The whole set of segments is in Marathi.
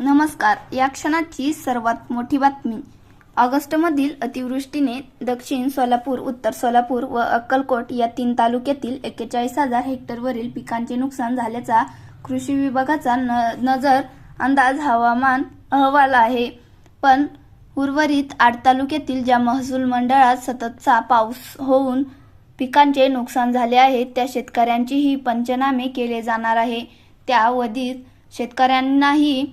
नमस्कार. या क्षणाची सर्वात मोठी बातमी. ऑगस्टमधील अतिवृष्टीने दक्षिण सोलापूर उत्तर सोलापूर व अक्कलकोट या तीन तालुक्यातील एक्केचाळीस हजार हेक्टरवरील पिकांचे नुकसान झाल्याचा कृषी विभागाचा न नजर अंदाज हवामान अहवाल आहे. पण उर्वरित आठ तालुक्यातील ज्या महसूल मंडळात सततचा पाऊस होऊन पिकांचे नुकसान झाले आहे त्या शेतकऱ्यांचीही पंचनामे केले जाणार आहे. त्या शेतकऱ्यांनाही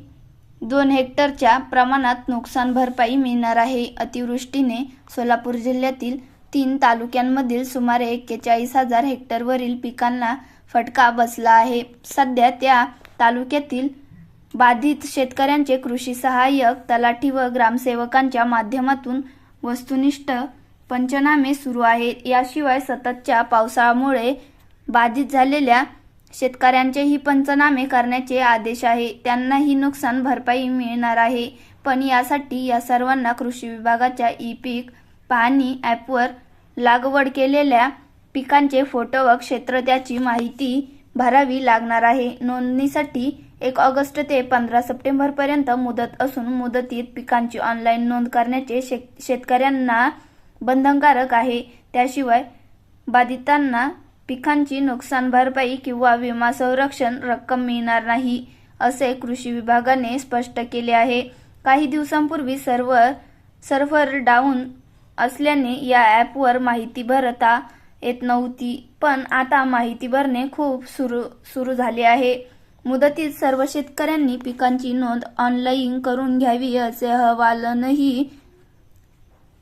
दोन हेक्टरच्या प्रमाणात नुकसान भरपाई मिळणार आहे. अतिवृष्टीने सोलापूर जिल्ह्यातील तीन तालुक्यांमधील सुमारे एक्केचाळीस हजार हेक्टरवरील पिकांना फटका बसला आहे. सध्या त्या तालुक्यातील बाधित शेतकऱ्यांचे कृषी सहाय्यक तलाठी व ग्रामसेवकांच्या माध्यमातून वस्तुनिष्ठ पंचनामे सुरू आहेत. याशिवाय सततच्या पावसाळ्यामुळे बाधित झालेल्या शेतकऱ्यांचेही पंचनामे करण्याचे आदेश आहे. त्यांनाही नुकसान भरपाई मिळणार आहे. पण यासाठी या सर्वांना कृषी विभागाच्या ई पीक पाहणी ॲपवर लागवड केलेल्या पिकांचे फोटो व क्षेत्र त्याची माहिती भरावी लागणार आहे. नोंदणीसाठी एक ऑगस्ट ते पंधरा सप्टेंबर पर्यंत मुदत असून मुदतीत पिकांची ऑनलाईन नोंद करण्याचे शेतकऱ्यांना बंधनकारक आहे. त्याशिवाय बाधितांना पिकांची नुकसान भरपाई किंवा विमा संरक्षण रक्कम मिळणार नाही असे कृषी विभागाने स्पष्ट केले आहे. काही दिवसांपूर्वी सर्व्हर सर्व्हर डाऊन असल्याने या ॲपवर माहिती भरता येत नव्हती पण आता माहिती भरणे खूप सुरू सुरू झाले आहे. मुदतीत सर्व शेतकऱ्यांनी पिकांची नोंद ऑनलाईन करून घ्यावी असे अहवालनही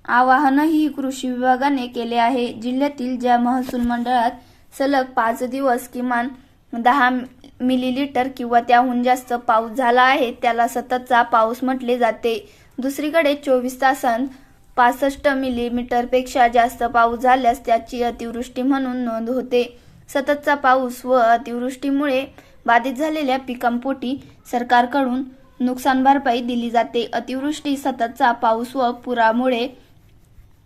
आवाहनही कृषी विभागाने केले आहे. जिल्ह्यातील ज्या महसूल मंडळात सलग पाच दिवस किमान दहा मिलीलीटर किंवा त्याहून जास्त पाऊस झाला आहे त्याला सततचा पाऊस म्हटले जाते. दुसरीकडे चोवीस तासांत पासष्ट मिलीमीटरपेक्षा जास्त पाऊस झाल्यास त्याची अतिवृष्टी म्हणून नोंद होते. सततचा पाऊस व अतिवृष्टीमुळे बाधित झालेल्या पिकांपोटी सरकारकडून नुकसान भरपाई दिली जाते. अतिवृष्टी सततचा पाऊस व पुरामुळे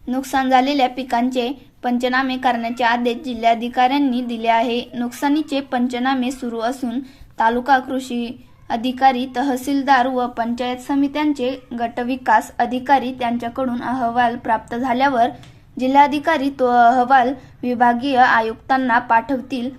नुकसान झालेल्या पिकांचे पंचनामे करण्याचे आदेश जिल्हाधिकाऱ्यांनी दिले आहे. नुकसानीचे पंचनामे सुरू असून तालुका कृषी अधिकारी तहसीलदार व पंचायत समित्यांचे गटविकास अधिकारी त्यांच्याकडून अहवाल प्राप्त झाल्यावर जिल्हाधिकारी तो अहवाल विभागीय आयुक्तांना पाठवतील.